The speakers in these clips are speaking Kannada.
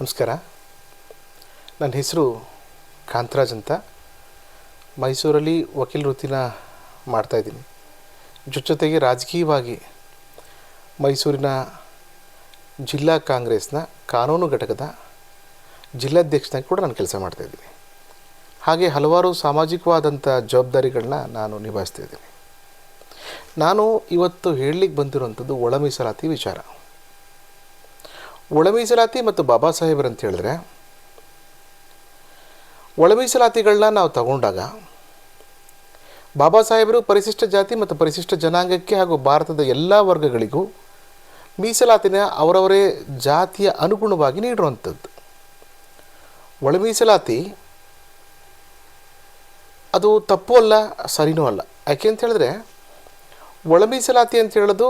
ನಮಸ್ಕಾರ. ನನ್ನ ಹೆಸರು ಕಾಂತರಾಜ್ ಅಂತ. ಮೈಸೂರಲ್ಲಿ ವಕೀಲ ವೃತ್ತಿನ ಮಾಡ್ತಾಯಿದ್ದೀನಿ ಜೊತೆಗೆ ರಾಜಕೀಯವಾಗಿ ಮೈಸೂರಿನ ಜಿಲ್ಲಾ ಕಾಂಗ್ರೆಸ್ನ ಕಾನೂನು ಘಟಕದ ಜಿಲ್ಲಾಧ್ಯಕ್ಷನಾಗಿ ಕೂಡ ನಾನು ಕೆಲಸ ಮಾಡ್ತಾಯಿದ್ದೀನಿ ಹಾಗೆ ಹಲವಾರು ಸಾಮಾಜಿಕವಾದಂಥ ಜವಾಬ್ದಾರಿಗಳನ್ನ ನಾನು ನಿಭಾಯಿಸ್ತಾ ಇದ್ದೀನಿ. ನಾನು ಇವತ್ತು ಹೇಳಲಿಕ್ಕೆ ಬಂದಿರುವಂಥದ್ದು ಒಳ ಮೀಸಲಾತಿ ವಿಚಾರ. ಒಳ ಮೀಸಲಾತಿ ಮತ್ತು ಬಾಬಾ ಸಾಹೇಬರು ಅಂತ ಹೇಳಿದ್ರೆ ಒಳ ಮೀಸಲಾತಿಗಳನ್ನ ನಾವು ತಗೊಂಡಾಗ ಬಾಬಾ ಸಾಹೇಬರು ಪರಿಶಿಷ್ಟ ಜಾತಿ ಮತ್ತು ಪರಿಶಿಷ್ಟ ಜನಾಂಗಕ್ಕೆ ಹಾಗೂ ಭಾರತದ ಎಲ್ಲ ವರ್ಗಗಳಿಗೂ ಮೀಸಲಾತಿನ ಅವರವರೇ ಜಾತಿಯ ಅನುಗುಣವಾಗಿ ನೀಡುವಂಥದ್ದು ಒಳ ಮೀಸಲಾತಿ ಅದು ತಪ್ಪು ಅಲ್ಲ, ಸರಿನೂ ಅಲ್ಲ. ಯಾಕೆ ಅಂತ ಹೇಳಿದ್ರೆ ಒಳ ಮೀಸಲಾತಿ ಅಂತ ಹೇಳೋದು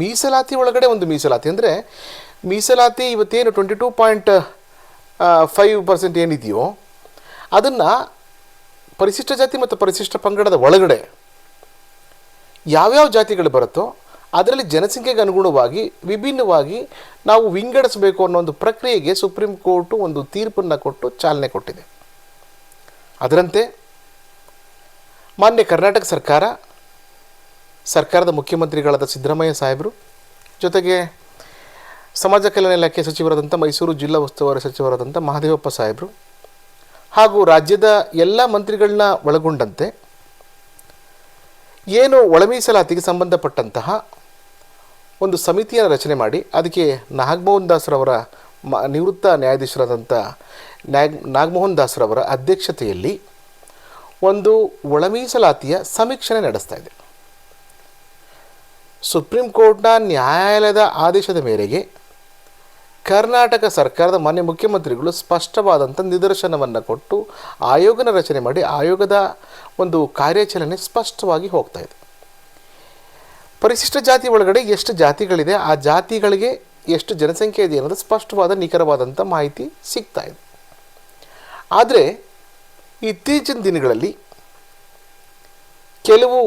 ಮೀಸಲಾತಿ ಒಳಗಡೆ ಒಂದು ಮೀಸಲಾತಿ. ಅಂದರೆ ಮೀಸಲಾತಿ ಇವತ್ತೇನು twenty two point five percent ಏನಿದೆಯೋ ಅದನ್ನು ಪರಿಶಿಷ್ಟ ಜಾತಿ ಮತ್ತು ಪರಿಶಿಷ್ಟ ಪಂಗಡದ ಒಳಗಡೆ ಯಾವ್ಯಾವ ಜಾತಿಗಳು ಬರುತ್ತೋ ಅದರಲ್ಲಿ ಜನಸಂಖ್ಯೆಗೆ ಅನುಗುಣವಾಗಿ ವಿಭಿನ್ನವಾಗಿ ನಾವು ವಿಂಗಡಿಸಬೇಕು ಅನ್ನೋ ಒಂದು ಪ್ರಕ್ರಿಯೆಗೆ ಸುಪ್ರೀಂ ಕೋರ್ಟು ಒಂದು ತೀರ್ಪನ್ನು ಕೊಟ್ಟು ಚಾಲನೆ ಕೊಟ್ಟಿದೆ. ಅದರಂತೆ ಮಾನ್ಯ ಕರ್ನಾಟಕ ಸರ್ಕಾರ, ಸರ್ಕಾರದ ಮುಖ್ಯಮಂತ್ರಿಗಳಾದ ಸಿದ್ದರಾಮಯ್ಯ ಸಾಹೇಬರು ಜೊತೆಗೆ ಸಮಾಜ ಕಲ್ಯಾಣ ಇಲಾಖೆ ಸಚಿವರಾದಂಥ ಮೈಸೂರು ಜಿಲ್ಲಾ ಉಸ್ತುವಾರಿ ಸಚಿವರಾದಂಥ ಮಹದೇವಪ್ಪ ಸಾಹೇಬರು ಹಾಗೂ ರಾಜ್ಯದ ಎಲ್ಲ ಮಂತ್ರಿಗಳನ್ನ ಒಳಗೊಂಡಂತೆ ಏನು ಒಳಮೀಸಲಾತಿಗೆ ಸಂಬಂಧಪಟ್ಟಂತಹ ಒಂದು ಸಮಿತಿಯನ್ನು ರಚನೆ ಮಾಡಿ ಅದಕ್ಕೆ ನಾಗಮೋಹನ್ ದಾಸ್ರವರ ಮ ನಿವೃತ್ತ ನ್ಯಾಯಾಧೀಶರಾದಂಥ ನ್ಯಾಗ್ ನಾಗಮೋಹನ್ ದಾಸ್ರವರ ಅಧ್ಯಕ್ಷತೆಯಲ್ಲಿ ಒಂದು ಒಳಮೀಸಲಾತಿಯ ಸಮೀಕ್ಷಣೆ ನಡೆಸ್ತಾ ಇದೆ. ಸುಪ್ರೀಂ ಕೋರ್ಟ್ನ ನ್ಯಾಯಾಲಯದ ಆದೇಶದ ಮೇರೆಗೆ ಕರ್ನಾಟಕ ಸರ್ಕಾರದ ಮಾನ್ಯ ಮುಖ್ಯಮಂತ್ರಿಗಳು ಸ್ಪಷ್ಟವಾದಂಥ ನಿದರ್ಶನವನ್ನು ಕೊಟ್ಟು ಆಯೋಗನ ರಚನೆ ಮಾಡಿ ಆಯೋಗದ ಒಂದು ಕಾರ್ಯಾಚರಣೆ ಸ್ಪಷ್ಟವಾಗಿ ಹೋಗ್ತಾ ಇದೆ. ಪರಿಶಿಷ್ಟ ಜಾತಿ ಒಳಗಡೆ ಎಷ್ಟು ಜಾತಿಗಳಿದೆ, ಆ ಜಾತಿಗಳಿಗೆ ಎಷ್ಟು ಜನಸಂಖ್ಯೆ ಇದೆ ಅನ್ನೋದು ಸ್ಪಷ್ಟವಾದ ನಿಖರವಾದಂಥ ಮಾಹಿತಿ ಸಿಗ್ತಾ ಇದೆ. ಆದರೆ ಇತ್ತೀಚಿನ ದಿನಗಳಲ್ಲಿ ಕೆಲವು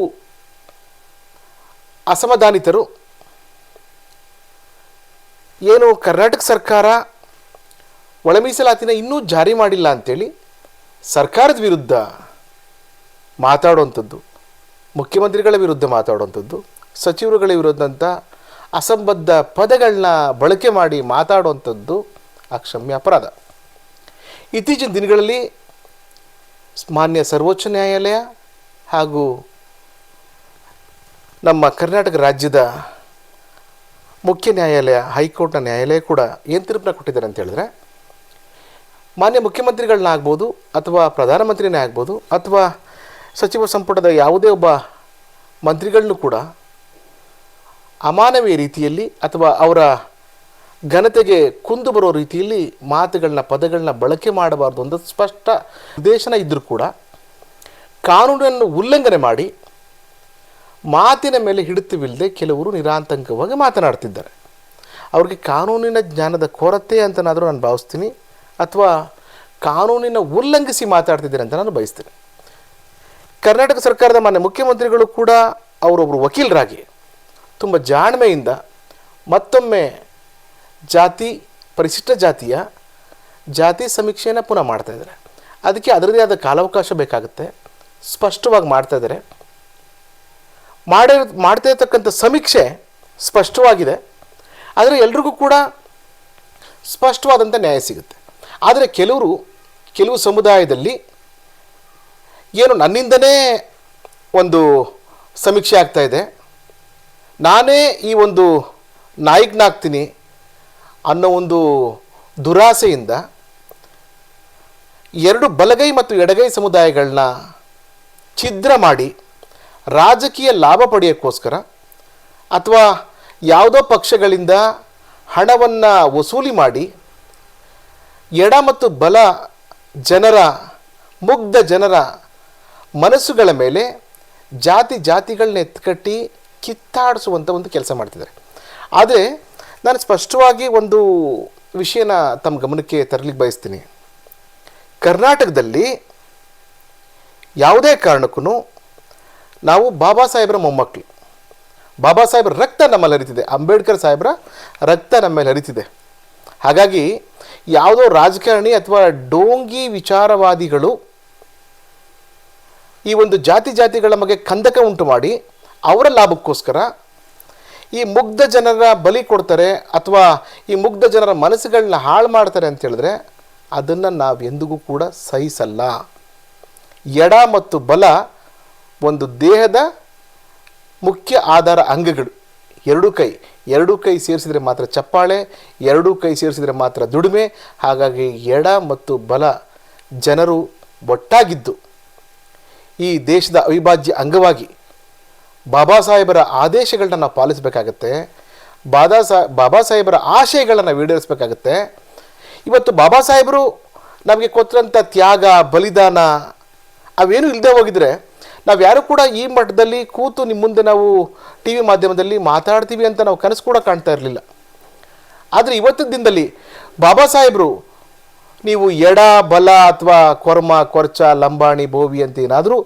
ಅಸಮಾಧಾನಿತರು ಏನು ಕರ್ನಾಟಕ ಸರ್ಕಾರ ಒಳ ಮೀಸಲಾತಿನ ಇನ್ನೂ ಜಾರಿ ಮಾಡಿಲ್ಲ ಅಂಥೇಳಿ ಸರ್ಕಾರದ ವಿರುದ್ಧ ಮಾತಾಡುವಂಥದ್ದು, ಮುಖ್ಯಮಂತ್ರಿಗಳ ವಿರುದ್ಧ ಮಾತಾಡುವಂಥದ್ದು, ಸಚಿವರುಗಳ ವಿರುದ್ಧಂಥ ಅಸಂಬದ್ಧ ಪದಗಳನ್ನ ಬಳಕೆ ಮಾಡಿ ಮಾತಾಡುವಂಥದ್ದು ಅಕ್ಷಮ್ಯ ಅಪರಾಧ. ಇತ್ತೀಚಿನ ದಿನಗಳಲ್ಲಿ ಮಾನ್ಯ ಸರ್ವೋಚ್ಚ ನ್ಯಾಯಾಲಯ ಹಾಗೂ ನಮ್ಮ ಕರ್ನಾಟಕ ರಾಜ್ಯದ ಮುಖ್ಯ ನ್ಯಾಯಾಲಯ, ಹೈಕೋರ್ಟ್ನ ನ್ಯಾಯಾಲಯ ಕೂಡ ಏನು ತೀರ್ಪನ್ನ ಕೊಟ್ಟಿದ್ದಾರೆ ಅಂತ ಹೇಳಿದ್ರೆ, ಮಾನ್ಯ ಮುಖ್ಯಮಂತ್ರಿಗಳನ್ನ ಆಗ್ಬೋದು ಅಥವಾ ಪ್ರಧಾನಮಂತ್ರಿನೇ ಆಗ್ಬೋದು ಅಥವಾ ಸಚಿವ ಸಂಪುಟದ ಯಾವುದೇ ಒಬ್ಬ ಮಂತ್ರಿಗಳನ್ನೂ ಕೂಡ ಅಮಾನವೀಯ ರೀತಿಯಲ್ಲಿ ಅಥವಾ ಅವರ ಘನತೆಗೆ ಕುಂದು ಬರೋ ರೀತಿಯಲ್ಲಿ ಮಾತುಗಳನ್ನ, ಪದಗಳನ್ನ ಬಳಕೆ ಮಾಡಬಾರ್ದು ಅಂತ ಸ್ಪಷ್ಟ ನಿರ್ದೇಶನ ಇದ್ದರೂ ಕೂಡ ಕಾನೂನನ್ನು ಉಲ್ಲಂಘನೆ ಮಾಡಿ ಮಾತಿನ ಮೇಲೆ ಹಿಡಿತವಿಲ್ಲದೆ ಕೆಲವರು ನಿರಾತಂಕವಾಗಿ ಮಾತನಾಡ್ತಿದ್ದಾರೆ. ಅವ್ರಿಗೆ ಕಾನೂನಿನ ಜ್ಞಾನದ ಕೊರತೆ ಅಂತನಾದರೂ ನಾನು ಭಾವಿಸ್ತೀನಿ, ಅಥವಾ ಕಾನೂನಿನ ಉಲ್ಲಂಘಿಸಿ ಮಾತಾಡ್ತಿದ್ದಾರೆ ಅಂತ ನಾನು ಬಯಸ್ತೀನಿ. ಕರ್ನಾಟಕ ಸರ್ಕಾರದ ಮಾನ್ಯ ಮುಖ್ಯಮಂತ್ರಿಗಳು ಕೂಡ ಅವರೊಬ್ಬರು ವಕೀಲರಾಗಿ ತುಂಬ ಜಾಣ್ಮೆಯಿಂದ ಮತ್ತೊಮ್ಮೆ ಜಾತಿ, ಪರಿಶಿಷ್ಟ ಜಾತಿಯ ಜಾತಿ ಸಮೀಕ್ಷೆಯನ್ನು ಪುನಃ ಮಾಡ್ತಾಯಿದ್ದಾರೆ ಅದಕ್ಕೆ ಅದರದೇ ಆದ ಕಾಲಾವಕಾಶ ಬೇಕಾಗುತ್ತೆ. ಸ್ಪಷ್ಟವಾಗಿ ಮಾಡ್ತಾ ಇದ್ದಾರೆ. ಮಾಡಿ, ಮಾಡ್ತಾ ಇರ್ತಕ್ಕಂಥ ಸಮೀಕ್ಷೆ ಸ್ಪಷ್ಟವಾಗಿದೆ. ಆದರೆ ಎಲ್ರಿಗೂ ಕೂಡ ಸ್ಪಷ್ಟವಾದಂಥ ನ್ಯಾಯ ಸಿಗುತ್ತೆ. ಆದರೆ ಕೆಲವರು, ಕೆಲವು ಸಮುದಾಯದಲ್ಲಿ ಏನು ನನ್ನಿಂದನೇ ಒಂದು ಸಮೀಕ್ಷೆ ಆಗ್ತಾ ಇದೆ. ನಾನೇ ಈ ಒಂದು ನಾಯಕನಾಗ್ತೀನಿ ಅನ್ನೋ ಒಂದು ದುರಾಸೆಯಿಂದ ಎರಡು ಬಲಗೈ ಮತ್ತು ಎಡಗೈ ಸಮುದಾಯಗಳನ್ನ ಛಿದ್ರ ಮಾಡಿ ರಾಜಕೀಯ ಲಾಭ ಪಡೆಯೋಕ್ಕೋಸ್ಕರ ಅಥವಾ ಯಾವುದೋ ಪಕ್ಷಗಳಿಂದ ಹಣವನ್ನು ವಸೂಲಿ ಮಾಡಿ ಎಡ ಮತ್ತು ಬಲ ಜನರ, ಮುಗ್ಧ ಜನರ ಮನಸ್ಸುಗಳ ಮೇಲೆ ಜಾತಿ ಜಾತಿಗಳನ್ನ ಎತ್ಕಟ್ಟಿ ಕಿತ್ತಾಡಿಸುವಂಥ ಒಂದು ಕೆಲಸ ಮಾಡ್ತಿದ್ದಾರೆ. ಆದರೆ ನಾನು ಸ್ಪಷ್ಟವಾಗಿ ಒಂದು ವಿಷಯನ ತಮ್ಮ ಗಮನಕ್ಕೆ ತರಲಿಕ್ಕೆ ಬಯಸ್ತೀನಿ. ಕರ್ನಾಟಕದಲ್ಲಿ ಯಾವುದೇ ಕಾರಣಕ್ಕೂ ನಾವು ಬಾಬಾ ಸಾಹೇಬರ ಮೊಮ್ಮಕ್ಕಳು ಬಾಬಾ ಸಾಹೇಬರ ರಕ್ತ ನಮ್ಮಲ್ಲಿ ಹರಿತಿದೆ. ಅಂಬೇಡ್ಕರ್ ಸಾಹೇಬರ ರಕ್ತ ನಮ್ಮಲ್ಲಿ ಹರಿತಿದೆ. ಹಾಗಾಗಿ ಯಾವುದೋ ರಾಜಕಾರಣಿ ಅಥವಾ ಡೋಂಗಿ ವಿಚಾರವಾದಿಗಳು ಈ ಒಂದು ಜಾತಿ ಜಾತಿಗಳ ಬಗ್ಗೆ ಕಂದಕ ಉಂಟು ಮಾಡಿ ಅವರ ಲಾಭಕ್ಕೋಸ್ಕರ ಈ ಮುಗ್ಧ ಜನರ ಬಲಿ ಕೊಡ್ತಾರೆ ಅಥವಾ ಈ ಮುಗ್ಧ ಜನರ ಮನಸ್ಸುಗಳನ್ನ ಹಾಳು ಮಾಡ್ತಾರೆ ಅಂತ ಹೇಳಿದ್ರೆ ಅದನ್ನು ನಾವು ಎಂದಿಗೂ ಕೂಡ ಸಹಿಸಲ್ಲ. ಎಡ ಮತ್ತು ಬಲ ಒಂದು ದೇಹದ ಮುಖ್ಯ ಆಧಾರ ಅಂಗಗಳು. ಎರಡೂ ಕೈ. ಎರಡೂ ಕೈ ಸೇರಿಸಿದರೆ ಮಾತ್ರ ಚಪ್ಪಾಳೆ, ಎರಡೂ ಕೈ ಸೇರಿಸಿದರೆ ಮಾತ್ರ ದುಡಿಮೆ. ಹಾಗಾಗಿ ಎಡ ಮತ್ತು ಬಲ ಜನರು ಒಟ್ಟಾಗಿದ್ದು. ಈ ದೇಶದ ಅವಿಭಾಜ್ಯ ಅಂಗವಾಗಿ ಬಾಬಾ ಸಾಹೇಬರ ಆದೇಶಗಳನ್ನ ನಾವು ಪಾಲಿಸಬೇಕಾಗತ್ತೆ. ಬಾದಾ ಸಾ, ಬಾಬಾ ಸಾಹೇಬರ ಆಶಯಗಳನ್ನು ಈಡೇರಿಸಬೇಕಾಗತ್ತೆ. ಇವತ್ತು ಬಾಬಾ ಸಾಹೇಬರು ನಮಗೆ ಕೊಟ್ಟಂಥ ತ್ಯಾಗ, ಬಲಿದಾನ ಅವೇನು ಇಲ್ಲದೆ ಹೋಗಿದ್ರೆ ನಾವು ಯಾರು ಕೂಡ ಈ ಮಟ್ಟದಲ್ಲಿ ಕೂತು ನಿಮ್ಮ ಮುಂದೆ ನಾವು ಟಿ ವಿ ಮಾಧ್ಯಮದಲ್ಲಿ ಮಾತಾಡ್ತೀವಿ ಅಂತ ನಾವು ಕನಸು ಕೂಡ ಕಾಣ್ತಾ ಇರಲಿಲ್ಲ. ಆದರೆ ಇವತ್ತಿನ ದಿನದಲ್ಲಿ ಬಾಬಾ ಸಾಹೇಬರು ನೀವು ಎಡ, ಬಲ ಅಥವಾ ಕೊರ್ಮ, ಕೊರ್ಚ, ಲಂಬಾಣಿ, ಬೋವಿ ಅಂತ ಏನಾದರೂ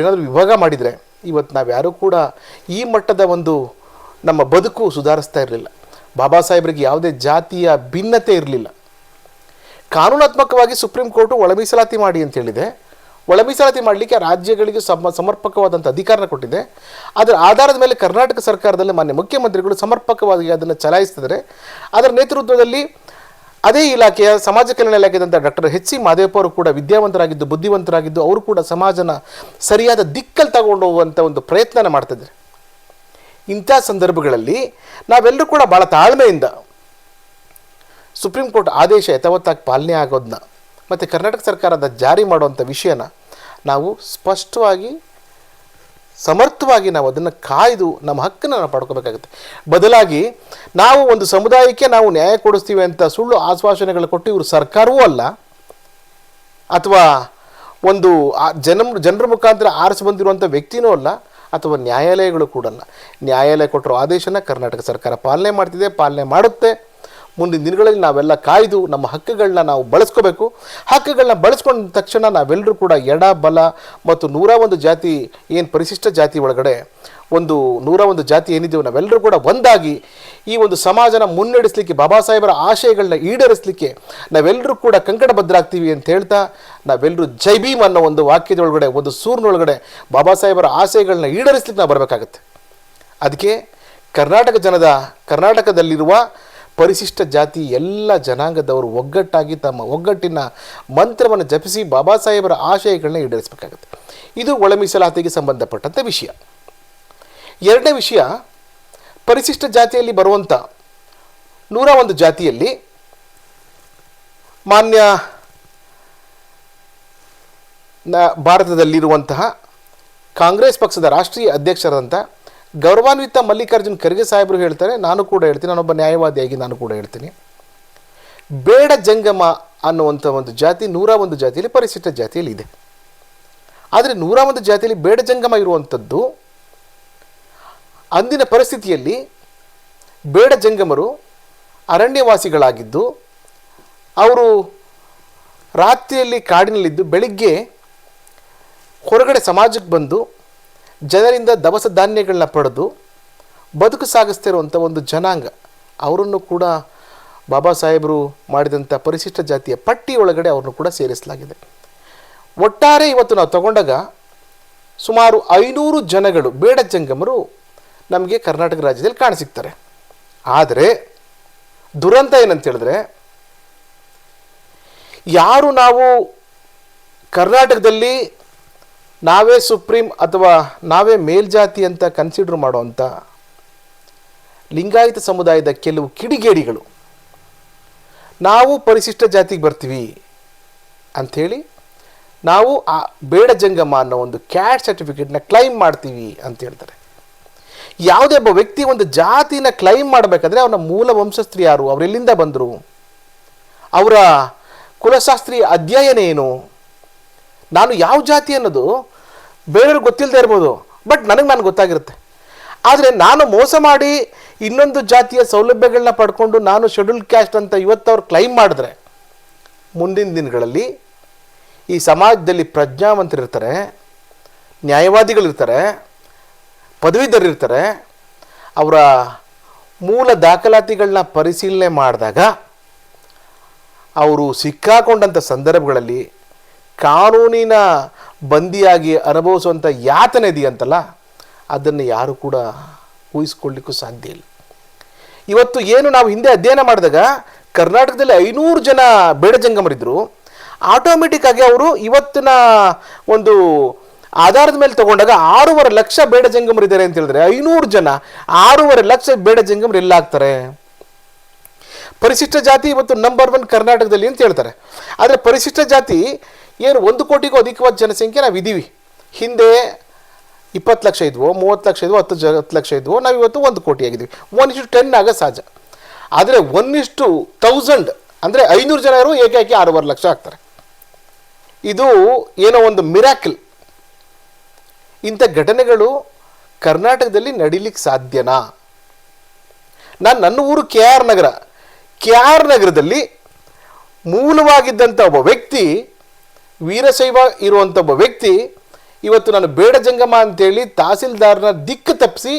ಏನಾದರೂ ವಿಭಾಗ ಮಾಡಿದರೆ ಇವತ್ತು ನಾವು ಯಾರೂ ಕೂಡ ಈ ಮಟ್ಟದ ಒಂದು ನಮ್ಮ ಬದುಕು ಸುಧಾರಿಸ್ತಾ ಇರಲಿಲ್ಲ. ಬಾಬಾ ಸಾಹೇಬರಿಗೆ ಯಾವುದೇ ಜಾತಿಯ ಭಿನ್ನತೆ ಇರಲಿಲ್ಲ. ಕಾನೂನಾತ್ಮಕವಾಗಿ ಸುಪ್ರೀಂ ಕೋರ್ಟು ಒಳ ಮೀಸಲಾತಿ ಮಾಡಿ ಅಂತ ಹೇಳಿದೆ. ಒಳ ಮೀಸಲಾತಿ ಮಾಡಲಿಕ್ಕೆ ರಾಜ್ಯಗಳಿಗೆ ಸಮ ಸಮರ್ಪಕವಾದಂಥ ಅಧಿಕಾರನ ಕೊಟ್ಟಿದೆ. ಅದರ ಆಧಾರದ ಮೇಲೆ ಕರ್ನಾಟಕ ಸರ್ಕಾರದಲ್ಲಿ ಮಾನ್ಯ ಮುಖ್ಯಮಂತ್ರಿಗಳು ಸಮರ್ಪಕವಾಗಿ ಅದನ್ನು ಚಲಾಯಿಸ್ತಿದ್ದಾರೆ ಅದರ ನೇತೃತ್ವದಲ್ಲಿ ಅದೇ ಇಲಾಖೆಯ ಸಮಾಜ ಕಲ್ಯಾಣ ಇಲಾಖೆದಂಥ ಡಾಕ್ಟರ್ ಎಚ್ ಸಿ ಮಾದೇವಪ್ಪ ಅವರು ಕೂಡ ವಿದ್ಯಾವಂತರಾಗಿದ್ದು, ಬುದ್ಧಿವಂತರಾಗಿದ್ದು, ಅವರು ಕೂಡ ಸಮಾಜನ ಸರಿಯಾದ ದಿಕ್ಕಲ್ಲಿ ತಗೊಂಡು ಹೋಗುವಂಥ ಒಂದು ಪ್ರಯತ್ನನ ಮಾಡ್ತಿದ್ದಾರೆ ಇಂಥ ಸಂದರ್ಭಗಳಲ್ಲಿ ನಾವೆಲ್ಲರೂ ಕೂಡ ಭಾಳ ತಾಳ್ಮೆಯಿಂದ ಸುಪ್ರೀಂ ಕೋರ್ಟ್ ಆದೇಶ ಯಥಾವತ್ತಾಗಿ ಪಾಲನೆ ಆಗೋದನ್ನ ಮತ್ತು ಕರ್ನಾಟಕ ಸರ್ಕಾರದ ಜಾರಿ ಮಾಡುವಂಥ ವಿಷಯನ ನಾವು ಸ್ಪಷ್ಟವಾಗಿ, ಸಮರ್ಥವಾಗಿ ನಾವು ಅದನ್ನು ಕಾಯ್ದು ನಮ್ಮ ಹಕ್ಕನ್ನು ನಾವು ಪಡ್ಕೋಬೇಕಾಗುತ್ತೆ. ಬದಲಾಗಿ ನಾವು ಒಂದು ಸಮುದಾಯಕ್ಕೆ ನಾವು ನ್ಯಾಯ ಕೊಡಿಸ್ತೀವಿ ಅಂತ ಸುಳ್ಳು ಆಶ್ವಾಸನೆಗಳು ಕೊಟ್ಟು ಇವರು ಸರ್ಕಾರವೂ ಅಲ್ಲ, ಅಥವಾ ಒಂದು ಜನ ಜನರ ಮುಖಾಂತರ ಆರಿಸಿ ಬಂದಿರುವಂಥ ವ್ಯಕ್ತಿನೂ ಅಲ್ಲ, ಅಥವಾ ನ್ಯಾಯಾಲಯಗಳು ಕೂಡ ಅಲ್ಲ ನ್ಯಾಯಾಲಯ ಕೊಟ್ಟರೋ ಆದೇಶನ ಕರ್ನಾಟಕ ಸರ್ಕಾರ ಪಾಲನೆ ಮಾಡ್ತಿದೆ, ಪಾಲನೆ ಮಾಡುತ್ತೆ. ಮುಂದಿನ ದಿನಗಳಲ್ಲಿ ನಾವೆಲ್ಲ ಕಾಯ್ದು ನಮ್ಮ ಹಕ್ಕುಗಳನ್ನ ನಾವು ಬಳಸ್ಕೋಬೇಕು. ಹಕ್ಕುಗಳನ್ನ ಬಳಸ್ಕೊಂಡ ತಕ್ಷಣ ನಾವೆಲ್ಲರೂ ಕೂಡ ಎಡ, ಬಲ ಮತ್ತು ನೂರ ಒಂದು ಜಾತಿ ಏನು ಪರಿಶಿಷ್ಟ ಜಾತಿ ಒಳಗಡೆ ಒಂದು ನೂರ ಒಂದು ಜಾತಿ ಏನಿದೆಯೋ ನಾವೆಲ್ಲರೂ ಕೂಡ ಒಂದಾಗಿ ಈ ಒಂದು ಸಮಾಜನ ಮುನ್ನಡೆಸಲಿಕ್ಕೆ, ಬಾಬಾ ಸಾಹೇಬರ ಆಶಯಗಳನ್ನ ಈಡೇರಿಸಲಿಕ್ಕೆ ನಾವೆಲ್ಲರೂ ಕೂಡ ಕಂಕಣಬದ್ಧರಾಗ್ತೀವಿ ಅಂತ ಹೇಳ್ತಾ ನಾವೆಲ್ಲರೂ ಜೈ ಭೀಮ್ ಅನ್ನೋ ಒಂದು ವಾಕ್ಯದೊಳಗಡೆ, ಒಂದು ಸೂರ್ನೊಳಗಡೆ ಬಾಬಾ ಸಾಹೇಬರ ಆಶಯಗಳನ್ನ ಈಡೇರಿಸ್ಲಿಕ್ಕೆ ನಾವು ಬರಬೇಕಾಗತ್ತೆ. ಅದಕ್ಕೆ ಕರ್ನಾಟಕ ಜನದ, ಕರ್ನಾಟಕದಲ್ಲಿರುವ ಪರಿಶಿಷ್ಟ ಜಾತಿ ಎಲ್ಲ ಜನಾಂಗದವರು ಒಗ್ಗಟ್ಟಾಗಿ ತಮ್ಮ ಒಗ್ಗಟ್ಟಿನ ಮಂತ್ರವನ್ನು ಜಪಿಸಿ ಬಾಬಾ ಸಾಹೇಬರ ಆಶಯಗಳನ್ನ ಈಡೇರಿಸಬೇಕಾಗುತ್ತೆ. ಇದು ಒಳ ಮೀಸಲಾತಿಗೆ ಸಂಬಂಧಪಟ್ಟಂಥ ವಿಷಯ. ಎರಡನೇ ವಿಷಯ, ಪರಿಶಿಷ್ಟ ಜಾತಿಯಲ್ಲಿ ಬರುವಂಥ ನೂರ ಒಂದು ಜಾತಿಯಲ್ಲಿ ಮಾನ್ಯ ಭಾರತದಲ್ಲಿರುವಂತಹ ಕಾಂಗ್ರೆಸ್ ಪಕ್ಷದ ರಾಷ್ಟ್ರೀಯ ಅಧ್ಯಕ್ಷರಾದಂಥ ಗೌರವಾನ್ವಿತ ಮಲ್ಲಿಕಾರ್ಜುನ್ ಖರ್ಗೆ ಸಾಹೇಬರು ಹೇಳ್ತಾರೆ, ನಾನು ಕೂಡ ಹೇಳ್ತೀನಿ, ನಾನೊಬ್ಬ ನ್ಯಾಯವಾದಿಯಾಗಿ ನಾನು ಕೂಡ ಹೇಳ್ತೀನಿ. ಬೇಡ ಜಂಗಮ ಅನ್ನುವಂಥ ಒಂದು ಜಾತಿ ನೂರ ಒಂದು ಜಾತಿಯಲ್ಲಿ ಪರಿಶಿಷ್ಟ ಜಾತಿಯಲ್ಲಿ ಇದೆ. ಆದರೆ ನೂರ ಒಂದು ಜಾತಿಯಲ್ಲಿ ಬೇಡ ಜಂಗಮ ಇರುವಂಥದ್ದು ಅಂದಿನ ಪರಿಸ್ಥಿತಿಯಲ್ಲಿ ಬೇಡ ಜಂಗಮರು ಅರಣ್ಯವಾಸಿಗಳಾಗಿದ್ದು, ಅವರು ರಾತ್ರಿಯಲ್ಲಿ ಕಾಡಿನಲ್ಲಿದ್ದು ಬೆಳಿಗ್ಗೆ ಹೊರಗಡೆ ಸಮಾಜಕ್ಕೆ ಬಂದು ಜನರಿಂದ ದವಸ ಧಾನ್ಯಗಳನ್ನ ಪಡೆದು ಬದುಕು ಸಾಗಿಸ್ತಿರುವಂಥ ಒಂದು ಜನಾಂಗ, ಅವರನ್ನು ಕೂಡ ಬಾಬಾ ಸಾಹೇಬರು ಮಾಡಿದಂಥ ಪರಿಶಿಷ್ಟ ಜಾತಿಯ ಪಟ್ಟಿ ಒಳಗಡೆ ಅವ್ರನ್ನು ಕೂಡ ಸೇರಿಸಲಾಗಿದೆ. ಒಟ್ಟಾರೆ ಇವತ್ತು ನಾವು ತಗೊಂಡಾಗ ಸುಮಾರು ಐನೂರು ಜನಗಳು, ಬೇಡ ಜಂಗಮರು ನಮಗೆ ಕರ್ನಾಟಕ ರಾಜ್ಯದಲ್ಲಿ ಕಾಣಸಿಗ್ತಾರೆ. ಆದರೆ ದುರಂತ ಏನಂತ ಹೇಳಿದ್ರೆ, ಯಾರು ನಾವು ಕರ್ನಾಟಕದಲ್ಲಿ ನಾವೇ ಸುಪ್ರೀಂ ಅಥವಾ ನಾವೇ ಮೇಲ್ಜಾತಿ ಅಂತ ಕನ್ಸಿಡರ್ ಮಾಡುವಂಥ ಲಿಂಗಾಯತ ಸಮುದಾಯದ ಕೆಲವು ಕಿಡಿಗೇಡಿಗಳು. ನಾವು ಪರಿಶಿಷ್ಟ ಜಾತಿಗೆ ಬರ್ತೀವಿ ಅಂಥೇಳಿ ನಾವು ಆ ಬೇಡ ಜಂಗಮ ಅನ್ನೋ ಒಂದು ಕ್ಯಾಟ್ ಸರ್ಟಿಫಿಕೇಟ್ನ ಕ್ಲೈಮ್ ಮಾಡ್ತೀವಿ ಅಂತ ಹೇಳ್ತಾರೆ. ಯಾವುದೇ ಒಬ್ಬ ವ್ಯಕ್ತಿ ಒಂದು ಜಾತಿನ ಕ್ಲೈಮ್ ಮಾಡಬೇಕಾದ್ರೆ ಅವನ ಮೂಲ ವಂಶಸ್ಥರು ಯಾರು? ಅವರೆಲ್ಲಿಂದ ಬಂದರು? ಅವರ ಕುಲಶಾಸ್ತ್ರೀಯ ಅಧ್ಯಯನ ಏನು? ನಾನು ಯಾವ ಜಾತಿ ಅನ್ನೋದು ಬೇರೆಯವ್ರಿಗೆ ಗೊತ್ತಿಲ್ಲದೆ ಇರ್ಬೋದು ಬಟ್ ನನಗೆ ನಾನು ಗೊತ್ತಾಗಿರುತ್ತೆ. ಆದರೆ ನಾನು ಮೋಸ ಮಾಡಿ ಇನ್ನೊಂದು ಜಾತಿಯ ಸೌಲಭ್ಯಗಳನ್ನ ಪಡ್ಕೊಂಡು ನಾನು ಶೆಡ್ಯೂಲ್ ಕ್ಯಾಸ್ಟ್ ಅಂತ ಇವತ್ತವ್ರು ಕ್ಲೈಮ್ ಮಾಡಿದ್ರೆ, ಮುಂದಿನ ದಿನಗಳಲ್ಲಿ ಈ ಸಮಾಜದಲ್ಲಿ ಪ್ರಜ್ಞಾವಂತರಿರ್ತಾರೆ, ನ್ಯಾಯವಾದಿಗಳಿರ್ತಾರೆ ಪದವೀಧರಿರ್ತಾರೆ ಅವರ ಮೂಲ ದಾಖಲಾತಿಗಳನ್ನ ಪರಿಶೀಲನೆ ಮಾಡಿದಾಗ ಅವರು ಸಿಕ್ಕಾಕೊಂಡಂಥ ಸಂದರ್ಭಗಳಲ್ಲಿ ಕಾನೂನಿನ ಬಂದಿಯಾಗಿ ಅನುಭವಿಸುವಂಥ ಯಾತನೆ ಇದೆಯಂತಲ್ಲ, ಅದನ್ನು ಯಾರು ಕೂಡ ಊಹಿಸ್ಕೊಳ್ಳಿಕ್ಕೂ ಸಾಧ್ಯ ಇಲ್ಲ. ಇವತ್ತು ಏನು ನಾವು ಹಿಂದೆ ಅಧ್ಯಯನ ಮಾಡಿದಾಗ ಕರ್ನಾಟಕದಲ್ಲಿ ಐನೂರು ಜನ ಬೇಡ ಜಂಗಮರಿದ್ರು. ಆಟೋಮೆಟಿಕ್ ಆಗಿ ಅವರು ಇವತ್ತಿನ ಒಂದು ಆಧಾರದ ಮೇಲೆ ತಗೊಂಡಾಗ ಆರೂವರೆ ಲಕ್ಷ ಬೇಡ ಜಂಗಮರಿದ್ದಾರೆ ಅಂತ ಹೇಳಿದ್ರೆ ಐನೂರು ಜನ ಆರೂವರೆ ಲಕ್ಷ ಬೇಡ ಜಂಗಮರು ಎಲ್ಲಾಗ್ತಾರೆ ಪರಿಶಿಷ್ಟ ಜಾತಿ ಇವತ್ತು ನಂಬರ್ ಒನ್ ಕರ್ನಾಟಕದಲ್ಲಿ ಅಂತ ಹೇಳ್ತಾರೆ. ಆದರೆ ಪರಿಶಿಷ್ಟ ಜಾತಿ ಏನು ಒಂದು ಕೋಟಿಗೂ ಅಧಿಕವಾದ ಜನಸಂಖ್ಯೆ ನಾವು ಇದ್ದೀವಿ ಹಿಂದೆ ಇಪ್ಪತ್ತು ಲಕ್ಷ ಇದ್ವು, ಮೂವತ್ತು ಲಕ್ಷ ಇದ್ವು, ಹತ್ತು ಜ, ಹತ್ತು ಲಕ್ಷ ಇದ್ವು, ನಾವು ಇವತ್ತು ಒಂದು ಕೋಟಿ ಆಗಿದ್ದೀವಿ ಒನ್ ಇಷ್ಟು ಟೆನ್ ಆಗ ಸಹಜ. ಆದರೆ ಒನ್ ಇಷ್ಟು ತೌಸಂಡ್ ಅಂದರೆ ಐನೂರು ಜನರು ಏಕಾಕಿ ಆರೂವರೆ ಲಕ್ಷ ಆಗ್ತಾರೆ. ಇದು ಏನೋ ಒಂದು ಮಿರಾಕಲ್ ಇಂಥ ಘಟನೆಗಳು ಕರ್ನಾಟಕದಲ್ಲಿ ನಡೀಲಿಕ್ಕೆ ಸಾಧ್ಯನಾ? ನಾನು ನನ್ನ ಊರು K R Nagar. K R ನಗರದಲ್ಲಿ ಮೂಲವಾಗಿದ್ದಂಥ ಒಬ್ಬ ವ್ಯಕ್ತಿ ವೀರಶೈವ ಇರುವಂಥ ಒಬ್ಬ ವ್ಯಕ್ತಿ, ಇವತ್ತು ನಾನು ಬೇಡ ಜಂಗಮ ಅಂತೇಳಿ ತಹಸೀಲ್ದಾರ್ನ ದಿಕ್ಕು ತಪ್ಪಿಸಿ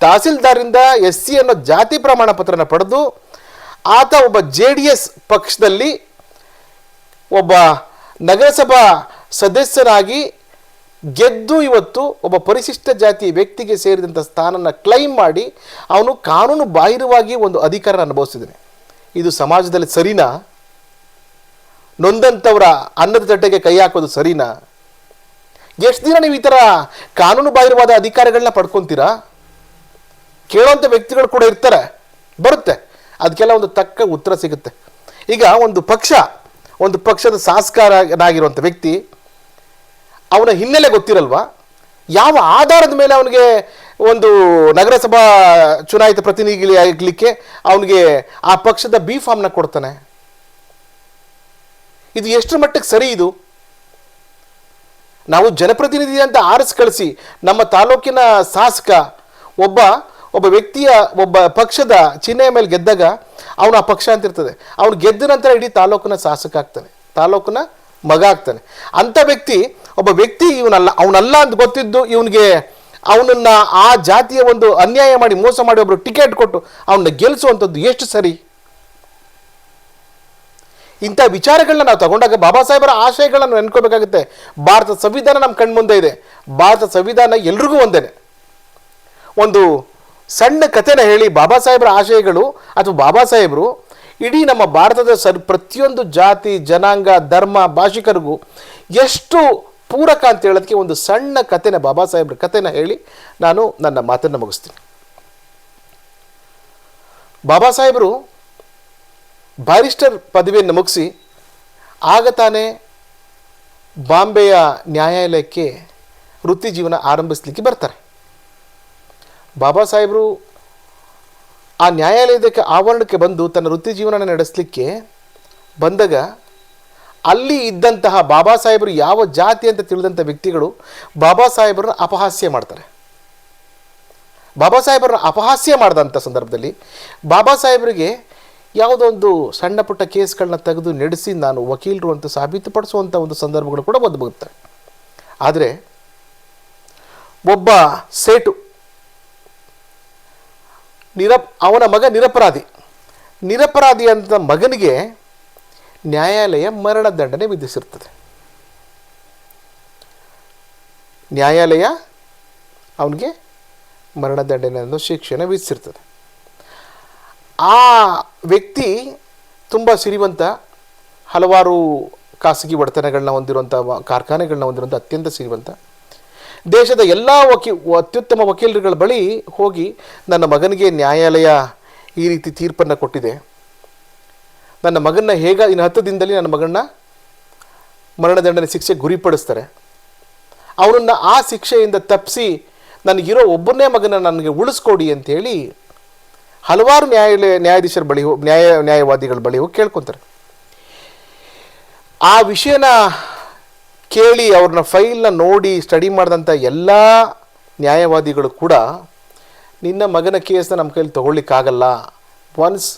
ತಹಸೀಲ್ದಾರಿಂದ ಎಸ್ ಸಿ ಅನ್ನೋ ಜಾತಿ ಪ್ರಮಾಣ ಪತ್ರನ ಪಡೆದು, ಆತ ಒಬ್ಬ ಜೆ ಡಿ ಎಸ್ ಪಕ್ಷದಲ್ಲಿ ಒಬ್ಬ ನಗರಸಭಾ ಸದಸ್ಯರಾಗಿ ಗೆದ್ದು ಇವತ್ತು ಒಬ್ಬ ಪರಿಶಿಷ್ಟ ಜಾತಿ ವ್ಯಕ್ತಿಗೆ ಸೇರಿದಂಥ ಸ್ಥಾನನ ಕ್ಲೈಮ್ ಮಾಡಿ, ಅವನು ಕಾನೂನು ಬಾಹಿರವಾಗಿ ಒಂದು ಅಧಿಕಾರ ಅನುಭವಿಸಿದ್ದಾನೆ. ಇದು ಸಮಾಜದಲ್ಲಿ ಸರಿನಾ? ನೊಂದಂಥವರ ಅನ್ನದ ತಟ್ಟೆಗೆ ಕೈ ಹಾಕೋದು ಸರಿನಾ? ಎಷ್ಟು ದಿನ ನೀವು ಈ ಥರ ಕಾನೂನು ಬಾಹಿರವಾದ ಅಧಿಕಾರಗಳನ್ನ ಪಡ್ಕೊತೀರಾ? ಕೇಳೋಂಥ ವ್ಯಕ್ತಿಗಳು ಕೂಡ ಇರ್ತಾರೆ, ಬರುತ್ತೆ. ಅದಕ್ಕೆಲ್ಲ ಒಂದು ತಕ್ಕ ಉತ್ತರ ಸಿಗುತ್ತೆ. ಈಗ ಒಂದು ಪಕ್ಷ, ಒಂದು ಪಕ್ಷದ ಸಾಸ್ಕಾರನಾಗಿರುವಂಥ ವ್ಯಕ್ತಿ, ಅವನ ಹಿನ್ನೆಲೆ ಗೊತ್ತಿರಲ್ವಾ? ಯಾವ ಆಧಾರದ ಮೇಲೆ ಅವನಿಗೆ ಒಂದು ನಗರಸಭಾ ಚುನಾಯಿತ ಪ್ರತಿನಿಧಿ ಆಗಲಿಕ್ಕೆ ಅವನಿಗೆ ಆ ಪಕ್ಷದ ಬಿ ಫಾರ್ಮ್ನ ಕೊಡ್ತಾನೆ? ಇದು ಎಷ್ಟರ ಮಟ್ಟಕ್ಕೆ ಸರಿ ಇದು? ನಾವು ಜನಪ್ರತಿನಿಧಿ ಅಂತ ಆರಿಸಿ ಕಳಿಸಿ, ನಮ್ಮ ತಾಲೂಕಿನ ಶಾಸಕ ಒಬ್ಬ ಒಬ್ಬ ವ್ಯಕ್ತಿಯ, ಒಬ್ಬ ಪಕ್ಷದ ಚಿಹ್ನೆಯ ಮೇಲೆ ಗೆದ್ದಾಗ ಅವನು ಆ ಪಕ್ಷ ಅಂತ ಇರ್ತದೆ. ಅವನು ಗೆದ್ದ ನಂತರ ಇಡೀ ತಾಲೂಕಿನ ಶಾಸಕ ಆಗ್ತಾನೆ, ತಾಲೂಕಿನ ಮಗ ಆಗ್ತಾನೆ. ಅಂಥ ವ್ಯಕ್ತಿ, ಒಬ್ಬ ವ್ಯಕ್ತಿ ಇವನಲ್ಲ, ಅವನಲ್ಲ ಅಂತ ಗೊತ್ತಿದ್ದು ಇವನಿಗೆ ಅವನನ್ನು ಆ ಜಾತಿಯ ಒಂದು ಅನ್ಯಾಯ ಮಾಡಿ ಮೋಸ ಮಾಡಿ ಒಬ್ಬರು ಟಿಕೆಟ್ ಕೊಟ್ಟು ಅವನ್ನ ಗೆಲ್ಲಿಸುವಂಥದ್ದು ಎಷ್ಟು ಸರಿ? ಇಂಥ ವಿಚಾರಗಳನ್ನ ನಾವು ತಗೊಂಡಾಗ ಬಾಬಾ ಸಾಹೇಬರ ಆಶಯಗಳನ್ನು ನೆನ್ಕೋಬೇಕಾಗುತ್ತೆ ಭಾರತ ಸಂವಿಧಾನ ನಮ್ಮ ಕಣ್ಮುಂದೆ ಇದೆ. ಭಾರತ ಸಂವಿಧಾನ ಎಲ್ರಿಗೂ ಒಂದೇನೆ. ಒಂದು ಸಣ್ಣ ಕಥೆನ ಹೇಳಿ ಬಾಬಾ ಸಾಹೇಬರ ಆಶಯಗಳು ಅಥವಾ ಬಾಬಾ ಸಾಹೇಬರು ಇಡೀ ನಮ್ಮ ಭಾರತದ ಸರ್ ಪ್ರತಿಯೊಂದು ಜಾತಿ, ಜನಾಂಗ, ಧರ್ಮ, ಭಾಷಿಕರಿಗೂ ಎಷ್ಟು ಪೂರಕ ಅಂತ ಹೇಳೋದಕ್ಕೆ ಒಂದು ಸಣ್ಣ ಕಥೆನ ಬಾಬಾ ಸಾಹೇಬ್ರ ಕಥೆನ ಹೇಳಿ ನಾನು ನನ್ನ ಮಾತನ್ನು ಮುಗಿಸ್ತೀನಿ. ಬಾಬಾ ಸಾಹೇಬರು ಬ್ಯಾರಿಸ್ಟರ್ ಪದವಿಯನ್ನು ಮುಗಿಸಿ ಆಗ ತಾನೇ ಬಾಂಬೆಯ ನ್ಯಾಯಾಲಯಕ್ಕೆ ವೃತ್ತಿ ಜೀವನ ಆರಂಭಿಸಲಿಕ್ಕೆ ಬರ್ತಾರೆ. ಬಾಬಾ ಸಾಹೇಬರು ಆ ನ್ಯಾಯಾಲಯದ ಆವರಣಕ್ಕೆ ಬಂದು ತನ್ನ ವೃತ್ತಿ ಜೀವನ ನಡೆಸಲಿಕ್ಕೆ ಬಂದಾಗ ಅಲ್ಲಿ ಇದ್ದಂತಹ ಬಾಬಾ ಸಾಹೇಬರು ಯಾವ ಜಾತಿ ಅಂತ ತಿಳಿದಂಥ ವ್ಯಕ್ತಿಗಳು ಬಾಬಾ ಸಾಹೇಬರನ್ನ ಅಪಹಾಸ್ಯ ಮಾಡ್ತಾರೆ. ಬಾಬಾ ಸಾಹೇಬರನ್ನ ಅಪಹಾಸ್ಯ ಮಾಡಿದಂಥ ಸಂದರ್ಭದಲ್ಲಿ ಬಾಬಾ ಸಾಹೇಬರಿಗೆ ಯಾವುದೋ ಒಂದು ಸಣ್ಣ ಪುಟ್ಟ ಕೇಸ್ಗಳನ್ನ ತೆಗೆದು ನಡೆಸಿ ನಾನು ವಕೀಲರು ಅಂತ ಸಾಬೀತುಪಡಿಸುವಂಥ ಒಂದು ಸಂದರ್ಭಗಳು ಕೂಡ ಬಂದು ಬರುತ್ತವೆ ಆದರೆ ಒಬ್ಬ ಸೇಟು ನಿರಪ್, ಅವನ ಮಗ ನಿರಪರಾಧಿ. ನಿರಪರಾಧಿ ಅಂತ ಮಗನಿಗೆ ನ್ಯಾಯಾಲಯ ಮರಣದಂಡನೆ ವಿಧಿಸಿರ್ತದೆ. ನ್ಯಾಯಾಲಯ ಅವನಿಗೆ ಮರಣದಂಡನೆ ಅನ್ನೋ ಶಿಕ್ಷೆನ ವಿಧಿಸಿರ್ತದೆ. ಆ ವ್ಯಕ್ತಿ ತುಂಬ ಸಿರಿವಂತ ಹಲವಾರು ಖಾಸಗಿ ಒಡೆತನಗಳನ್ನ ಹೊಂದಿರುವಂಥ ಕಾರ್ಖಾನೆಗಳನ್ನ ಹೊಂದಿರುವಂಥ ಅತ್ಯಂತ ಸಿರಿವಂತ. ದೇಶದ ಎಲ್ಲ ವಕೀ ಅತ್ಯುತ್ತಮ ವಕೀಲರುಗಳ ಬಳಿ ಹೋಗಿ ನನ್ನ ಮಗನಿಗೆ ನ್ಯಾಯಾಲಯ ಈ ರೀತಿ ತೀರ್ಪನ್ನು ಕೊಟ್ಟಿದೆ. ನನ್ನ ಮಗನ ಹೇಗ, ಇನ್ನು ಹತ್ತು ದಿನದಲ್ಲಿ ನನ್ನ ಮಗನ್ನ ಮರಣದಂಡನೆ ಶಿಕ್ಷೆ ಗುರಿಪಡಿಸ್ತಾರೆ. ಅವನನ್ನು ಆ ಶಿಕ್ಷೆಯಿಂದ ತಪ್ಪಿಸಿ ನನಗಿರೋ ಒಬ್ಬನೇ ಮಗನ ನನಗೆ ಉಳಿಸ್ಕೊಡಿ ಅಂತೇಳಿ ಹಲವಾರು ನ್ಯಾಯಾಲಯ, ನ್ಯಾಯಾಧೀಶರ ಬಳಿ ನ್ಯಾಯ, ನ್ಯಾಯವಾದಿಗಳ ಬಳಿ ಹೋಗಿ ಕೇಳ್ಕೊತಾರೆ. ಆ ವಿಷಯನ ಕೇಳಿ ಅವ್ರನ್ನ ಫೈಲ್ನ ನೋಡಿ ಸ್ಟಡಿ ಮಾಡಿದಂಥ ಎಲ್ಲ ನ್ಯಾಯವಾದಿಗಳು ಕೂಡ, ನಿನ್ನ ಮಗನ ಕೇಸನ್ನ ನಮ್ಮ ಕೈಯಲ್ಲಿ ತೊಗೊಳ್ಳಿಕ್ಕಾಗಲ್ಲ. ಒನ್ಸ್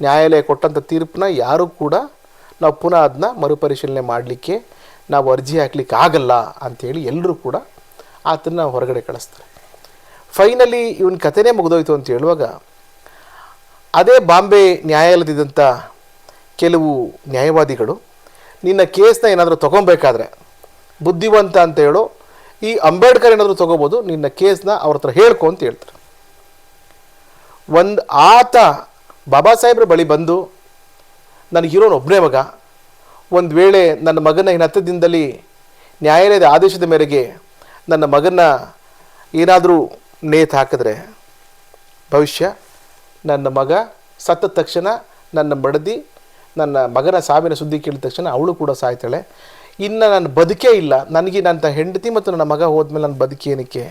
ನ್ಯಾಯಾಲಯ ಕೊಟ್ಟಂಥ ತೀರ್ಪನ್ನ ಯಾರೂ ಕೂಡ ನಾವು ಪುನಃ ಅದನ್ನ ಮರುಪರಿಶೀಲನೆ ಮಾಡಲಿಕ್ಕೆ, ನಾವು ಅರ್ಜಿ ಹಾಕ್ಲಿಕ್ಕೆ ಆಗಲ್ಲ ಅಂಥೇಳಿ ಎಲ್ಲರೂ ಕೂಡ ಆತನ ಹೊರಗಡೆ ಕಳಿಸ್ತಾರೆ. ಫೈನಲಿ ಇವನ ಕಥೆನೇ ಮುಗಿದೋಯ್ತು ಅಂತ ಹೇಳುವಾಗ ಅದೇ ಬಾಂಬೆ ನ್ಯಾಯಾಲಯದಿದ್ದಂಥ ಕೆಲವು ನ್ಯಾಯವಾದಿಗಳು, ನಿನ್ನ ಕೇಸ್ನ ಏನಾದರೂ ತೊಗೊಬೇಕಾದ್ರೆ ಬುದ್ಧಿವಂತ ಅಂತ ಹೇಳು, ಈ ಅಂಬೇಡ್ಕರ್ ಏನಾದರೂ ತೊಗೋಬೋದು ನಿನ್ನ ಕೇಸ್ನ ಅವ್ರ ಹತ್ರ ಹೇಳ್ಕೊ ಅಂತ ಹೇಳ್ತಾರೆ. ಒಂದು ಆತ ಬಾಬಾ ಸಾಹೇಬ್ರ ಬಳಿ ಬಂದು ನನಗಿರೋನು ಒಬ್ಬನೇ ಮಗ. ಒಂದು ವೇಳೆ ನನ್ನ ಮಗನ ಇನ್ನು ಹತ್ತು ದಿನದಲ್ಲಿ ನ್ಯಾಯಾಲಯದ ಆದೇಶದ ಮೇರೆಗೆ ನನ್ನ ಮಗನ ಏನಾದರೂ ನೇತು ಹಾಕಿದ್ರೆ, ಭವಿಷ್ಯ ನನ್ನ ಮಗ ಸತ್ತ ತಕ್ಷಣ ನನ್ನ ಬಡದಿ, ನನ್ನ ಮಗನ ಸಾವಿನ ಸುದ್ದಿ ಕೇಳಿದ ತಕ್ಷಣ ಅವಳು ಕೂಡ ಸಾಯ್ತಾಳೆ. ಇನ್ನು ನನ್ನ ಬದುಕೇ ಇಲ್ಲ. ನನಗೆ ನನ್ನ ಹೆಂಡತಿ ಮತ್ತು ನನ್ನ ಮಗ ಹೋದ್ಮೇಲೆ ನನ್ನ ಬದುಕೇನಕ್ಕೆ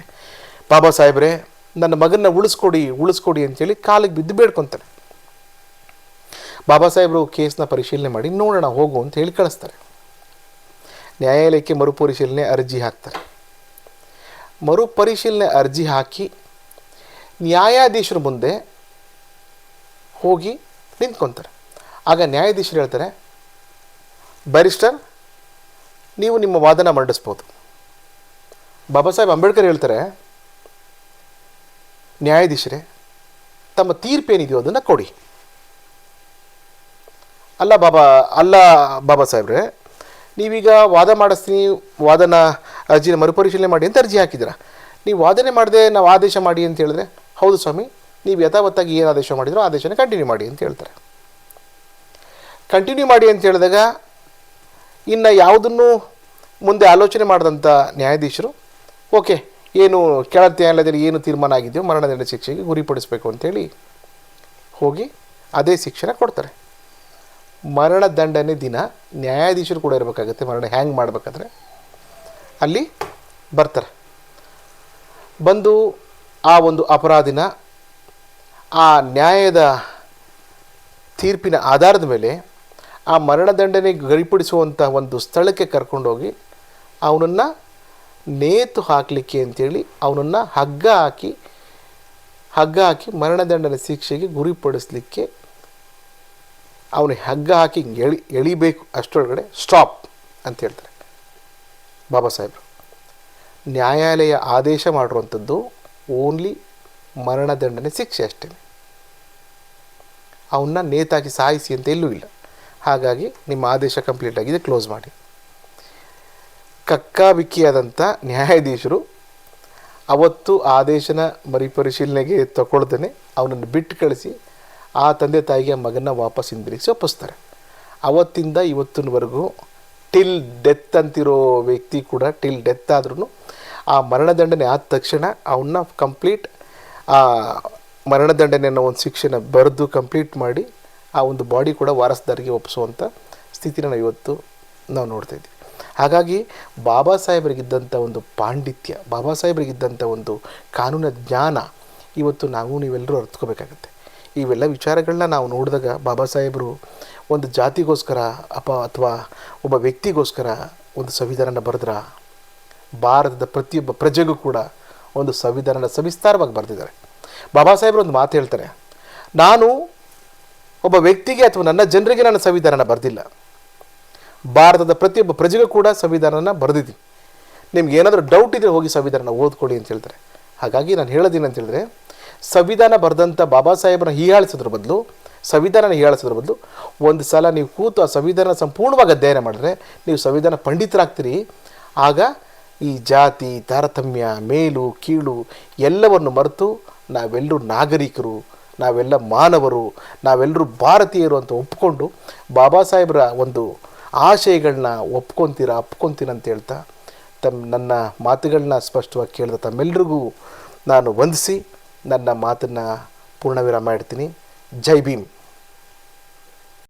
ಬಾಬಾ ಸಾಹೇಬ್ರೆ, ನನ್ನ ಮಗನ ಉಳಿಸ್ಕೊಡಿ ಉಳಿಸ್ಕೊಡಿ ಅಂತೇಳಿ ಕಾಲಿಗೆ ಬಿದ್ದು ಬೇಡ್ಕೊತಾರೆ. ಬಾಬಾ ಸಾಹೇಬ್ರು ಕೇಸ್ನ ಪರಿಶೀಲನೆ ಮಾಡಿ, ನೋಡೋಣ, ಹೋಗು ಅಂತ ಹೇಳಿ ಕಳಿಸ್ತಾರೆ. ನ್ಯಾಯಾಲಯಕ್ಕೆ ಮರುಪರಿಶೀಲನೆ ಅರ್ಜಿ ಹಾಕ್ತಾರೆ. ಮರುಪರಿಶೀಲನೆ ಅರ್ಜಿ ಹಾಕಿ ನ್ಯಾಯಾಧೀಶರ ಮುಂದೆ ಹೋಗಿ ನಿಂತ್ಕೊತಾರೆ. ಆಗ ನ್ಯಾಯಾಧೀಶರು ಹೇಳ್ತಾರೆ ಬ್ಯಾರಿಸ್ಟರ್ ನೀವು ನಿಮ್ಮ ವಾದನ ಮಂಡಿಸ್ಬೋದು. ಬಾಬಾ ಸಾಹೇಬ್ ಅಂಬೇಡ್ಕರ್ ಹೇಳ್ತಾರೆ, ನ್ಯಾಯಾಧೀಶರೇ, ತಮ್ಮ ತೀರ್ಪೇನಿದೆಯೋ ಅದನ್ನು ಕೊಡಿ. ಅಲ್ಲ ಬಾಬಾ ಅಲ್ಲ ಬಾಬಾ ಸಾಹೇಬ್ರೆ, ನೀವೀಗ ವಾದ ಮಾಡಿಸ್ತೀನಿ, ವಾದನ ಅರ್ಜಿನ ಮರುಪರಿಶೀಲನೆ ಮಾಡಿ ಅಂತ ಅರ್ಜಿ ಹಾಕಿದ್ದೀರಾ? ನೀವು ವಾದನೆ ಮಾಡದೆ ನಾವು ಆದೇಶ ಮಾಡಿ ಅಂತ ಹೇಳಿದ್ರೆ, ಹೌದು ಸ್ವಾಮಿ ನೀವು ಯಥಾವತ್ತಾಗಿ ಏನು ಆದೇಶ ಮಾಡಿದ್ರೋ ಆದೇಶನ ಕಂಟಿನ್ಯೂ ಮಾಡಿ ಅಂತ ಹೇಳ್ತಾರೆ. ಕಂಟಿನ್ಯೂ ಮಾಡಿ ಅಂತ ಹೇಳಿದಾಗ ಇನ್ನು ಯಾವುದನ್ನು ಮುಂದೆ ಆಲೋಚನೆ ಮಾಡಿದಂಥ ನ್ಯಾಯಾಧೀಶರು, ಓಕೆ, ಏನು ಕೆಳ ನ್ಯಾಯಾಲಯದಲ್ಲಿ ಏನು ತೀರ್ಮಾನ ಆಗಿದೆಯೋ ಮರಣದಂಡ ಶಿಕ್ಷೆಗೆ ಗುರಿಪಡಿಸಬೇಕು ಅಂತೇಳಿ ಹೋಗಿ ಅದೇ ಶಿಕ್ಷಣ ಕೊಡ್ತಾರೆ. ಮರಣದಂಡನೆ ದಿನ ನ್ಯಾಯಾಧೀಶರು ಕೂಡ ಇರಬೇಕಾಗತ್ತೆ, ಮರಣ ಹ್ಯಾಂಗ್ ಮಾಡಬೇಕಾದ್ರೆ. ಅಲ್ಲಿ ಬರ್ತಾರೆ. ಬಂದು ಆ ಒಂದು ಅಪರಾಧಿನ ಆ ನ್ಯಾಯದ ತೀರ್ಪಿನ ಆಧಾರದ ಮೇಲೆ ಆ ಮರಣದಂಡನೆ ಗರಿಪಡಿಸುವಂಥ ಒಂದು ಸ್ಥಳಕ್ಕೆ ಕರ್ಕೊಂಡೋಗಿ ಅವನನ್ನು ನೇತು ಹಾಕಲಿಕ್ಕೆ ಅಂತೇಳಿ ಅವನನ್ನು ಹಗ್ಗ ಹಾಕಿ ಹಗ್ಗ ಹಾಕಿ ಮರಣದಂಡನೆ ಶಿಕ್ಷೆಗೆ ಗುರಿಪಡಿಸಲಿಕ್ಕೆ ಅವನಿಗೆ ಹಗ್ಗ ಹಾಕಿ ಎಳಿ, ಎಳಿಬೇಕು, ಅಷ್ಟರೊಳಗಡೆ ಸ್ಟಾಪ್ ಅಂತ ಹೇಳ್ತಾರೆ ಬಾಬಾ ಸಾಹೇಬರು. ನ್ಯಾಯಾಲಯ ಆದೇಶ ಮಾಡಿರುವಂಥದ್ದು ಓನ್ಲಿ ಮರಣದಂಡನೆ ಶಿಕ್ಷೆ ಅಷ್ಟೇ. ಅವನ್ನ ನೇತಾಕಿ ಸಾಯಿಸಿ ಅಂತ ಎಲ್ಲೂ ಇಲ್ಲ. ಹಾಗಾಗಿ ನಿಮ್ಮ ಆದೇಶ ಕಂಪ್ಲೀಟ್ ಆಗಿದೆ ಕ್ಲೋಸ್ ಮಾಡಿ. ಕಕ್ಕಾಬಿಕ್ಕಿಯಾದಂಥ ನ್ಯಾಯಾಧೀಶರು ಅವತ್ತು ಆದೇಶನ ಮರಿಪರಿಶೀಲನೆಗೆ ತಗೊಳ್ದೇ ಅವನನ್ನು ಬಿಟ್ಟು ಕಳಿಸಿ ಆ ತಂದೆ ತಾಯಿಗೆ ಮಗನ ವಾಪಸ್ ಹಿಂದಿರುಗಿಸಿ ಒಪ್ಪಿಸ್ತಾರೆ. ಅವತ್ತಿಂದ ಇವತ್ತಿನವರೆಗೂ ಟಿಲ್ ಡೆತ್ ಅಂತಿರೋ ವ್ಯಕ್ತಿ ಕೂಡ ಟಿಲ್ ಡೆತ್ ಆದ್ರೂ ಆ ಮರಣದಂಡನೆ ಆದ ತಕ್ಷಣ ಅವನ್ನ ಕಂಪ್ಲೀಟ್ ಆ ಮರಣದಂಡನೆ ಅನ್ನೋ ಒಂದು ಶಿಕ್ಷೆನ ಬರೆದು ಕಂಪ್ಲೀಟ್ ಮಾಡಿ ಆ ಒಂದು ಬಾಡಿ ಕೂಡ ವಾರಸ್ದಾರಿಗೆ ಒಪ್ಪಿಸುವಂಥ ಸ್ಥಿತಿನ ನಾವು ಇವತ್ತು ನಾವು ನೋಡ್ತಾ ಇದ್ದೀವಿ. ಹಾಗಾಗಿ ಬಾಬಾ ಸಾಹೇಬರಿಗಿದ್ದಂಥ ಒಂದು ಪಾಂಡಿತ್ಯ, ಬಾಬಾ ಸಾಹೇಬರಿಗಿದ್ದಂಥ ಒಂದು ಕಾನೂನ ಜ್ಞಾನ ಇವತ್ತು ನಾವು ನೀವೆಲ್ಲರೂ ಅರ್ಥಕೋಬೇಕಾಗತ್ತೆ. ಇವೆಲ್ಲ ವಿಚಾರಗಳನ್ನ ನಾವು ನೋಡಿದಾಗ ಬಾಬಾ ಸಾಹೇಬರು ಒಂದು ಜಾತಿಗೋಸ್ಕರ ಅಪ ಅಥವಾ ಒಬ್ಬ ವ್ಯಕ್ತಿಗೋಸ್ಕರ ಒಂದು ಸಂವಿಧಾನನ ಬರೆದ್ರ, ಭಾರತದ ಪ್ರತಿಯೊಬ್ಬ ಪ್ರಜೆಗೂ ಕೂಡ ಒಂದು ಸಂವಿಧಾನನ ಸವಿಸ್ತಾರವಾಗಿ ಬರೆದಿದ್ದಾರೆ. ಬಾಬಾ ಸಾಹೇಬ್ರು ಒಂದು ಮಾತು ಹೇಳ್ತಾರೆ. ನಾನು ಒಬ್ಬ ವ್ಯಕ್ತಿಗೆ ಅಥವಾ ನನ್ನ ಜನರಿಗೆ ನಾನು ಸಂವಿಧಾನನ ಬರೆದಿಲ್ಲ. ಭಾರತದ ಪ್ರತಿಯೊಬ್ಬ ಪ್ರಜೆಗೂ ಕೂಡ ಸಂವಿಧಾನನ ಬರೆದಿದ್ದೀನಿ. ನಿಮ್ಗೆ ಏನಾದರೂ ಡೌಟ್ ಇದ್ದರೆ ಹೋಗಿ ಸಂವಿಧಾನ ಓದ್ಕೊಳ್ಳಿ ಅಂತ ಹೇಳ್ತಾರೆ. ಹಾಗಾಗಿ ನಾನು ಹೇಳೋದೇನು ಅಂತ ಹೇಳಿದ್ರೆ, ಸಂವಿಧಾನ ಬರೆದಂಥ ಬಾಬಾ ಸಾಹೇಬ್ರನ್ನ ಹೀಯಾಳಿಸೋದ್ರ ಬದಲು, ಸಂವಿಧಾನನ ಹೀಯಾಳಿಸೋದ್ರ ಬದಲು ಒಂದು ಸಲ ನೀವು ಕೂತು ಆ ಸಂವಿಧಾನ ಸಂಪೂರ್ಣವಾಗಿ ಅಧ್ಯಯನ ಮಾಡಿದ್ರೆ ನೀವು ಸಂವಿಧಾನ ಪಂಡಿತರಾಗ್ತೀರಿ. ಆಗ ಈ ಜಾತಿ, ತಾರತಮ್ಯ, ಮೇಲು, ಕೀಳು ಎಲ್ಲವನ್ನು ಮರೆತು ನಾವೆಲ್ಲರೂ ನಾಗರಿಕರು, ನಾವೆಲ್ಲ ಮಾನವರು, ನಾವೆಲ್ಲರೂ ಭಾರತೀಯರು ಅಂತ ಒಪ್ಕೊಂಡು ಬಾಬಾ ಸಾಹೇಬರ ಒಂದು ಆಶಯಗಳನ್ನ ಒಪ್ಕೊತೀರಾ ಅಪ್ಕೊತೀನ ಅಂತ ಹೇಳ್ತಾ ತಮ್ಮ ನನ್ನ ಮಾತುಗಳನ್ನ ಸ್ಪಷ್ಟವಾಗಿ ಕೇಳಿದ ತಮ್ಮೆಲ್ಲರಿಗೂ ನಾನು ವಂದಿಸಿ ನನ್ನ ಮಾತನ್ನು ಪೂರ್ಣವಿರಾಮ ಇಡ್ತೀನಿ. ಜೈ ಭೀಮ್.